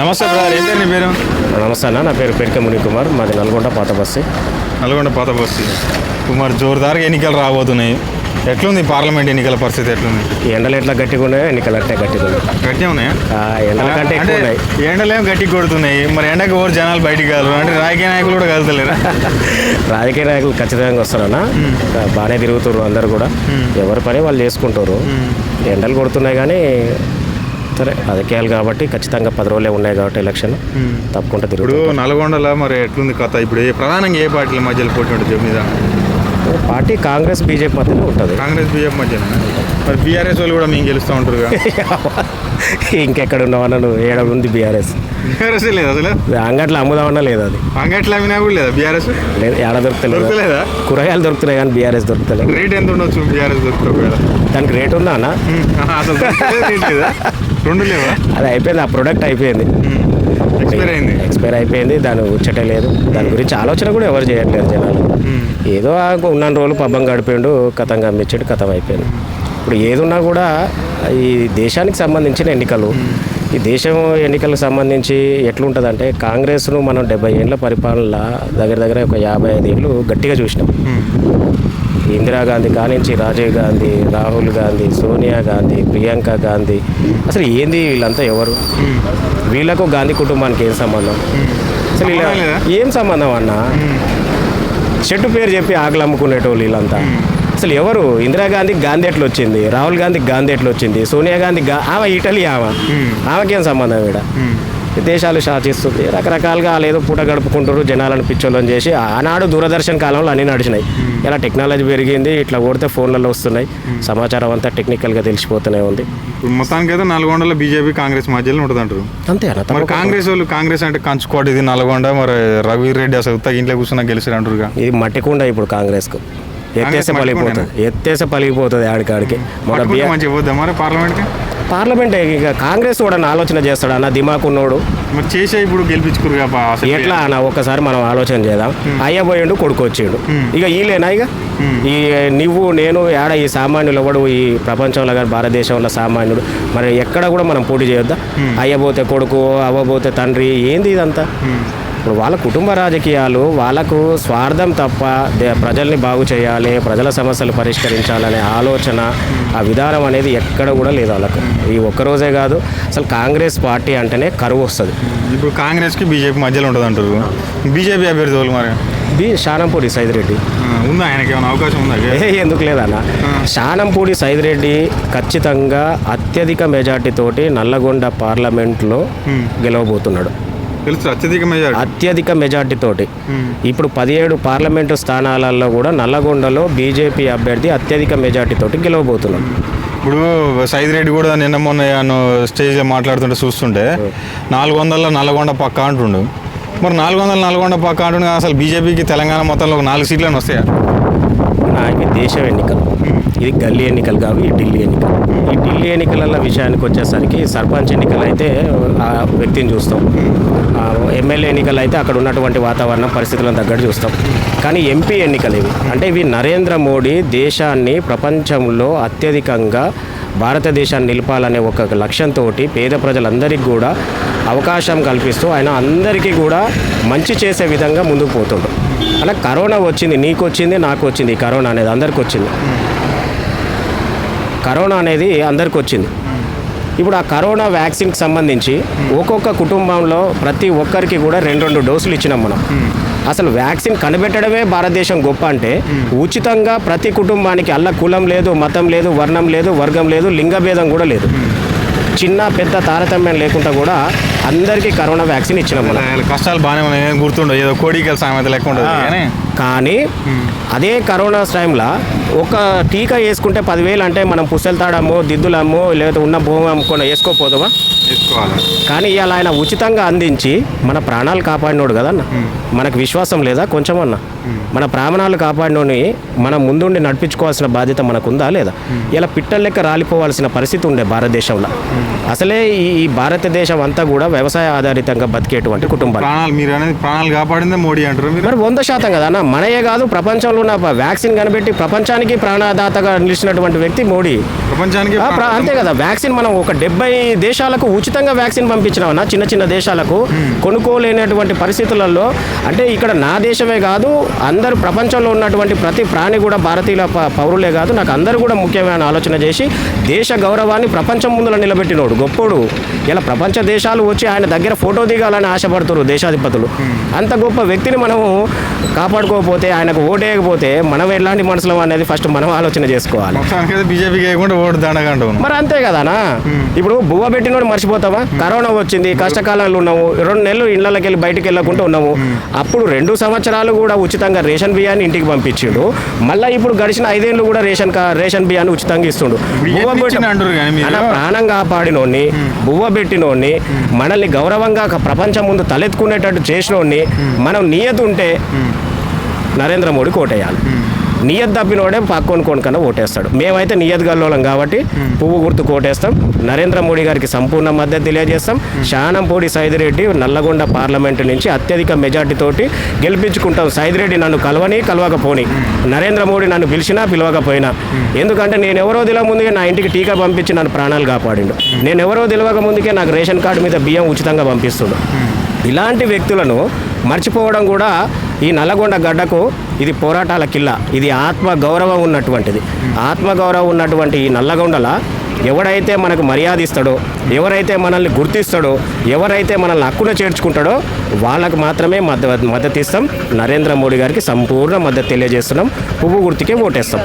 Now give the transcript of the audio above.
నమస్తే బ్రదర్ ఏం పేరు నీ పేరు? నమస్తే అన్న నా పేరు పెరిక ముని కుమార్ మాది నల్గొండ పాత బస్సు నల్గొండ పాత బస్సు కుమార్ జోరుదారుగా ఎన్నికలు రాబోతున్నాయి. ఎట్లుంది పార్లమెంట్ ఎన్నికల పరిస్థితి ఎట్లుంది? ఎండలు ఎట్లా గట్టిగా ఉన్నాయో ఎన్నికలు అట్టే గట్టిగా ఉన్నాయి. గట్టిగా ఉన్నాయా? ఎండల కంటే ఎక్కువ ఉన్నాయి. ఎండలేం గట్టి కొడుతున్నాయి? మరి ఎండకు ఎవరు జనాలు బయటికి కలరు అంటే రాజకీయ నాయకులు కూడా కలుతలేరా? రాజకీయ నాయకులు ఖచ్చితంగా వస్తారన్న బాగానే తిరుగుతారు అందరు కూడా. ఎవరి పని వాళ్ళు చేసుకుంటారు. ఎండలు కొడుతున్నాయి కానీ సరే రాజకీయాలు కాబట్టి ఖచ్చితంగా పది రోజులే ఉన్నాయి కాబట్టి ఎలక్షన్. తప్పకుండా ఇప్పుడు తిరుగుతారు నల్గొండలో మరి ఎట్లుంది కథ? ఇప్పుడు ఏ ప్రధానంగా ఏ పార్టీల మధ్యలో పోటీ ఉంటుంది మీద? పార్టీ కాంగ్రెస్ బీజేపీ మధ్యలో ఉంటుంది. కాంగ్రెస్ బీజేపీ మధ్యన? మరి బీఆర్ఎస్ వాళ్ళు కూడా మేము గెలుస్తూ ఉంటారు ఇంకెక్కడ ఉన్నావన్నా నువ్వు? ఏడ ఉంది బీఆర్ఎస్? బీఆర్ఎస్ లేదు అసలు? అంగట్లో అమ్ముదామన్నా లేదు అది. అంగట్లో అవినా కూడా లేదా బీఆర్ఎస్? లేదు ఏడ దొరుకుతలేదు. దొరకలేదా కూరగాయలు దొరుకుతున్నాయి కానీ బీఆర్ఎస్ దొరుకుతలేదు. రేట్ ఎంత ఉండొచ్చు బీఆర్ఎస్ దొరుకుతా ఒకవేళ దానికి రేట్ ఉందా అన్న? అసలు లేదా? రెండు లేవా? అది అయిపోయింది ఆ ప్రోడక్ట్ అయిపోయింది. ఎక్స్పైర్ అయింది. ఎక్స్పైర్ అయిపోయింది దాని ఉచ్చటే లేదు. దాని గురించి ఆలోచన కూడా ఎవరు చేయట్లేదు జనాలు. ఏదో ఉన్న రోజులు పబ్బం గడిపోయిండు కథం గమ్మించాడు కథం అయిపోయింది. ఇప్పుడు ఏదున్నా కూడా ఈ దేశానికి సంబంధించిన ఎన్నికలు ఈ దేశం ఎన్నికలకు సంబంధించి ఎట్లుంటుందంటే కాంగ్రెస్ను మనం డెబ్బై ఏళ్ళ పరిపాలన దగ్గర దగ్గర ఒక యాభై ఐదు ఏళ్ళు గట్టిగా చూసినాం. ఇందిరాగాంధీ కానించి రాజీవ్ గాంధీ రాహుల్ గాంధీ సోనియా గాంధీ ప్రియాంక గాంధీ అసలు ఏంది వీళ్ళంతా ఎవరు? వీళ్ళకు గాంధీ కుటుంబానికి ఏం సంబంధం? అసలు? ఏం సంబంధం అన్న? చెట్టు పేరు చెప్పి ఆకలి అమ్ముకునేటోళ్ళు వీళ్ళంతా. అసలు ఎవరు? ఇందిరాగాంధీ గాంధీ ఎట్లా వచ్చింది రాహుల్ గాంధీ గాంధీ ఎట్లా వచ్చింది సోనియా గాంధీ ఆమె ఇటలీ ఆమె. ఆమెకేం సంబంధం ఇక్కడ దేశాలు శాసిస్తుంది రకరకాలుగా ఏదో పూట గడుపుకుంటారు జనాలను పిచ్చోళ్ళని చేసి ఆనాడు దూరదర్శన్ కాలంలో అన్నీ నడిచినాయి. ఇలా టెక్నాలజీ పెరిగింది ఇట్లా కొడితే ఫోన్లలో వస్తున్నాయి. సమాచారం అంతా టెక్నికల్గా తెలిసిపోతూనే ఉంది. ఇప్పుడు మొత్తానికి అయితే నల్గొండలో బీజేపీ కాంగ్రెస్ మధ్యలో ఉంటుంది అంటారు అంతే అన్న మరి. కాంగ్రెస్ వాళ్ళు కాంగ్రెస్ అంటే కంచుకోట ఇది నల్గొండ మరి రఘువీర్ రెడ్డి అసలు ఇంట్లో కూర్చున్నా గెలిచారు అంటారుగా. ఇది మట్టికుండా ఇప్పుడు కాంగ్రెస్కు. ఎత్తేసే కాంగ్రెస్ పలిగిపోతుంది ఎత్తేసే పలిగిపోతుంది ఆడికాడికి మన మరి పార్లమెంట్కి? పార్లమెంట్ ఇక కాంగ్రెస్ కూడా ఆలోచన చేస్తాడు అన్న దిమాకున్నోడు మరి చేసే ఇప్పుడు అసలు ఎట్లా అన్న ఒక్కసారి మనం ఆలోచన చేద్దాం. అయ్య పోయిండు కొడుకు వచ్చిండు. ఇక ఈలేనా ఇక? ఈ నువ్వు నేను ఏడ ఈ సామాన్యులు ఎవడు? ఈ ప్రపంచంలో కానీ భారతదేశంలో సామాన్యుడు. మరి ఎక్కడ కూడా మనం పోటీ చేయొద్దా? అయ్యబోతే కొడుకు అవ్వబోతే తండ్రి ఏంది ఇదంతా? ఇప్పుడు వాళ్ళ కుటుంబ రాజకీయాలు వాళ్ళకు స్వార్థం తప్ప ప్రజల్ని బాగు చేయాలి ప్రజల సమస్యలు పరిష్కరించాలనే ఆలోచన ఆ విధానం అనేది ఎక్కడ కూడా లేదు వాళ్ళకు. ఈ ఒక్కరోజే కాదు అసలు కాంగ్రెస్ పార్టీ అంటేనే కరువు వస్తుంది. ఇప్పుడు కాంగ్రెస్కి బీజేపీ మధ్యలో ఉంటుంది అంటారు బీజేపీ అభ్యర్థి వాళ్ళు మరి? బి శానంపూడి సైదిరెడ్డి. ఉందా ఆయనకి ఏమైనా అవకాశం ఉందా? ఎందుకు లేదన్న? శానంపూడి సైదిరెడ్డి ఖచ్చితంగా అత్యధిక మెజార్టీ తోటి నల్లగొండ పార్లమెంట్లో గెలవబోతున్నాడు. తెలుసు అత్యధిక మెజార్టీ అత్యధిక మెజార్టీ తోటి. ఇప్పుడు పదిహేడు పార్లమెంటు స్థానాలలో కూడా నల్లగొండలో బీజేపీ అభ్యర్థి అత్యధిక మెజార్టీ తోటి గెలవబోతున్నాడు ఇప్పుడు సైద్ రెడ్డి కూడా నిన్న మొన్న నన్ను స్టేజ్లో మాట్లాడుతుంటే చూస్తుంటే నాలుగు వందల నల్గొండ పక్క అంటుండు. మరి నాలుగు వందల నల్గొండ పక్క అంటుండే అసలు బీజేపీకి తెలంగాణ మొత్తంలో ఒక నాలుగు సీట్లను వస్తాయా? నా ఇవి దేశం ఎన్నికలు. ఇది గల్లీ ఎన్నికలు కావు ఈ ఢిల్లీ ఎన్నికలు. ఈ ఢిల్లీ ఎన్నికల విషయానికి వచ్చేసరికి సర్పంచ్ ఎన్నికలు అయితే ఆ వ్యక్తిని చూస్తాం. ఎమ్మెల్యే ఎన్నికలు అయితే అక్కడ ఉన్నటువంటి వాతావరణం పరిస్థితులను తగ్గట్టు చూస్తాం. కానీ ఎంపీ ఎన్నికలు ఇవి. అంటే ఇవి నరేంద్ర మోడీ దేశాన్ని ప్రపంచంలో అత్యధికంగా భారతదేశాన్ని నిలపాలనే ఒక లక్ష్యంతో పేద ప్రజలందరికీ కూడా అవకాశం కల్పిస్తూ ఆయన అందరికీ కూడా మంచి చేసే విధంగా ముందుకు పోతుండ్రు అలా కరోనా వచ్చింది నీకు వచ్చింది నాకు వచ్చింది ఈ కరోనా అనేది అందరికి వచ్చింది కరోనా అనేది అందరికి వచ్చింది. ఇప్పుడు ఆ కరోనా వ్యాక్సిన్కి సంబంధించి ఒక్కొక్క కుటుంబంలో ప్రతి ఒక్కరికి కూడా రెండు రెండు డోసులు ఇచ్చినాం మనం. అసలు వ్యాక్సిన్ కనిపెట్టడమే భారతదేశం గొప్ప అంటే ఉచితంగా ప్రతి కుటుంబానికి అల్ల కులం లేదు మతం లేదు వర్ణం లేదు వర్గం లేదు లింగభేదం కూడా లేదు. చిన్న పెద్ద తారతమ్యం లేకుండా కూడా అందరికీ కరోనా వ్యాక్సిన్ ఇచ్చినాం మనం. కష్టాలు బాగానే ఉన్నాయి. ఏం గుర్తుండవు. ఏదో కోడికల సామెత లెక్క ఉంటుంది కానీ. కానీ అదే కరోనా టైంలో ఒక టీకా వేసుకుంటే పదివేలు అంటే మనం పుస్తెలతాడమ్మో దిద్దులమ్మో లేదా ఉన్న భూమి అమ్ముకొని వేసుకోపోదామా? కానీ ఇవాళ ఆయన ఉచితంగా అందించి మన ప్రాణాలు కాపాడినోడు కదన్న. మనకు విశ్వాసం లేదా కొంచెమన్నా? మన ప్రాణాలు కాపాడినోని మనం ముందుండి నడిపించుకోవాల్సిన బాధ్యత మనకుందా లేదా? ఇలా పిట్టల లెక్క రాలిపోవాల్సిన పరిస్థితి ఉండే భారతదేశంలో. అసలే ఈ భారతదేశం అంతా కూడా వ్యవసాయ ఆధారితంగా బతికేటువంటి కుటుంబాలు. మీరు అనేది ప్రాణాలు కాపాడిందే మోడీ అంటారు మీరు? మరి వంద శాతం కదా అన్న? మనయే కాదు ప్రపంచంలో ఉన్న వ్యాక్సిన్ కనిపెట్టి ప్రపంచానికి ప్రాణదాతగా నిలిచినటువంటి వ్యక్తి మోడీ. ప్రపంచానికి అంతే కదా వ్యాక్సిన్ మనం ఒక డెబ్బై దేశాలకు ఉచితంగా వ్యాక్సిన్ పంపించినామన్నా చిన్న చిన్న దేశాలకు కొనుక్కోలేనటువంటి పరిస్థితులలో అంటే ఇక్కడ నా దేశమే కాదు అందరు ప్రపంచంలో ఉన్నటువంటి ప్రతి ప్రాణి కూడా భారతీయుల పౌరులే కాదు నాకు అందరూ కూడా ముఖ్యమైన ఆలోచన చేసి దేశ గౌరవాన్ని ప్రపంచం ముందులో నిలబెట్టినోడు గొప్పోడు. ఇలా ప్రపంచ దేశాలు వచ్చి ఆయన దగ్గర ఫోటో దిగాలని ఆశపడుతున్నారు దేశాధిపతులు. అంత గొప్ప వ్యక్తిని మనము కాపాడుకోకపోతే ఆయనకు ఓటేయకపోతే మనం ఎలాంటి మనుషులం అనేది ఫస్ట్ మనం ఆలోచన చేసుకోవాలి. మరి అంతే కదానా ఇప్పుడు బువ్వ పెట్టినోడు మర్చిపోతావా? కరోనా వచ్చింది కష్టకాలంలో ఉన్నాము రెండు నెలలు ఇళ్ళకి వెళ్ళి బయటికి వెళ్ళకుండా ఉన్నాము. అప్పుడు రెండు సంవత్సరాలు కూడా ఉచితంగా రేషన్ బియ్యాన్ని ఇంటికి పంపించిండు. మళ్ళీ ఇప్పుడు గడిచిన ఐదేళ్ళు కూడా రేషన్ రేషన్ బియ్యాన్ని ఉచితంగా ఇస్తుండు. బువ్వ? అలా ప్రాణం కాపాడినోడిని బువ్వ పెట్టినోడిని మనల్ని గౌరవంగా ప్రపంచం ముందు తలెత్తుకునేటట్టు చేసినోడిని మనం నియత ఉంటే నరేంద్ర మోడీ కోటేయాలి. నియత్ తప్పినోడే పక్కోని కొనుకన్నా ఓటేస్తాడు. మేమైతే నియత్ గల్లోలం కాబట్టి పువ్వు గుర్తు కోటేస్తాం నరేంద్ర మోడీ గారికి సంపూర్ణ మద్దతు తెలియజేస్తాం. శానంపూడి సైదిరెడ్డి నల్లగొండ పార్లమెంటు నుంచి అత్యధిక మెజార్టీ తోటి గెలిపించుకుంటాం. సైదిరెడ్డి నన్ను కలవని కలవకపోని. నరేంద్ర మోడీ నన్ను పిలిచినా పిలవకపోయినా. ఎందుకంటే నేను ఎవరో తెలియ ముందుగా నా ఇంటికి టీకా పంపించి నన్ను ప్రాణాలు కాపాడిండు. నేను ఎవరో తెలియక ముందుకే నాకు రేషన్ కార్డు మీద బియ్యం ఉచితంగా పంపిస్తుండు. ఇలాంటి వ్యక్తులను మర్చిపోవడం కూడా ఈ నల్లగొండ గడ్డకు ఇది పోరాటాల కిల్ల. ఇది ఆత్మ గౌరవం ఉన్నటువంటిది. ఆత్మ గౌరవం ఉన్నటువంటి ఈ నల్లగొండల ఎవడైతే మనకు మర్యాద ఇస్తాడో ఎవరైతే మనల్ని గుర్తిస్తాడో ఎవరైతే మనల్ని హక్కున చేర్చుకుంటాడో వాళ్ళకు మాత్రమే మద్ద మద్దతు ఇస్తాం నరేంద్ర మోడీ గారికి సంపూర్ణ మద్దతు తెలియజేస్తున్నాం. పువ్వు గుర్తుకే ఓటేస్తాం.